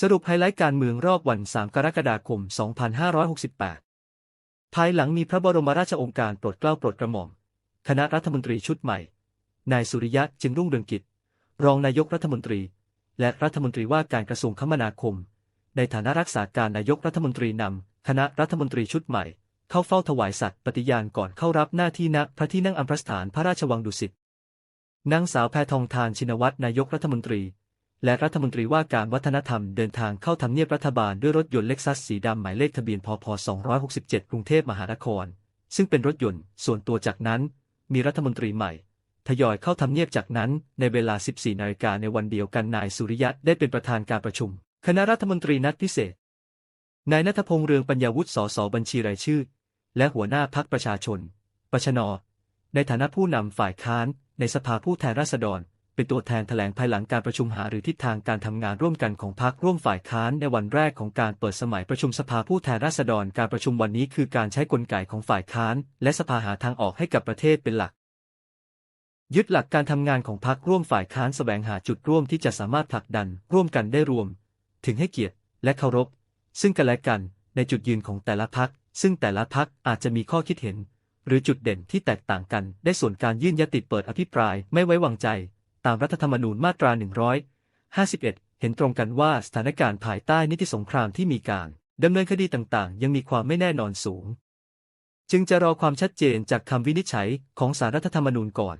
สรุปไฮไลท์การเมืองรอบวัน 3 กรกฎาคม 2568 ภายหลังมีพระบรมราชโองการโปรดเกล้าโปรดกระหม่อม คณะรัฐมนตรีชุดใหม่ นายสุริยะจึงรุ่งเรืองกิจ รองนายกรัฐมนตรี และรัฐมนตรีว่าการกระทรวงคมนาคม ในฐานะรักษาการนายกรัฐมนตรีนำคณะรัฐมนตรีชุดใหม่ เข้าเฝ้าถวายสัตย์ปฏิญาณก่อนเข้ารับหน้าที่ณพระที่นั่งอัมพรสถานพระราชวังดุสิต นางสาวแพทองทานชินวัตรนายกรัฐมนตรี และรัฐมนตรีว่าการวัฒนธรรมเดินทางเข้าทำเนียบรัฐบาลด้วยรถยนต์เล็กซัสสีดำหมายเลขทะเบียนพพ267 กรุงเทพมหานคร ซึ่งเป็นรถยนต์ส่วนตัวจากนั้น มีรัฐมนตรีใหม่ ทยอยเข้าทำเนียบจากนั้น ในเวลา 14 นาฬิกาในวันเดียวกันนายสุริยะได้เป็นประธานการประชุม คณะรัฐมนตรีนัดพิเศษ นายนัทพงษ์เรืองปัญญาวุฒิสสบัญชีรายชื่อ และหัวหน้าพักประชาชน ปชน ในฐานะผู้นำฝ่ายค้าน ในสภาผู้แทนราษฎร เป็นตัวแทนแถลงภายหลังการประชุมหารือทิศทางการทำงานร่วมกันของพรรคร่วมฝ่ายค้านในวันแรกของการเปิดสมัยประชุมสภาผู้แทนราษฎรการประชุมวันนี้คือการใช้กลไกของฝ่ายค้าน และสภาหาทางออกให้กับประเทศเป็นหลัก ยึดหลักการทำงานของพรรคร่วมฝ่ายค้านแสวงหาจุดร่วมที่จะสามารถผลักดันร่วมกันได้รวม ถึงให้เกียรติและเคารพ ซึ่งกันและกันในจุดยืนของแต่ละพรรคซึ่งแต่ละพรรคอาจจะมีข้อคิดเห็น หรือจุดเด่นที่แตกต่างกัน ได้ส่วนการยื่นยติเปิดอภิปรายไม่ไว้วางใจ ตามรัฐธรรมนูญมาตรา 151 เห็นตรงกันว่าสถานการณ์ภายใต้นิติสงครามที่มีการดำเนินคดีต่างๆ ยังมีความไม่แน่นอนสูง จึงจะรอความชัดเจนจากคำวินิจฉัยของสารรัฐธรรมนูญก่อน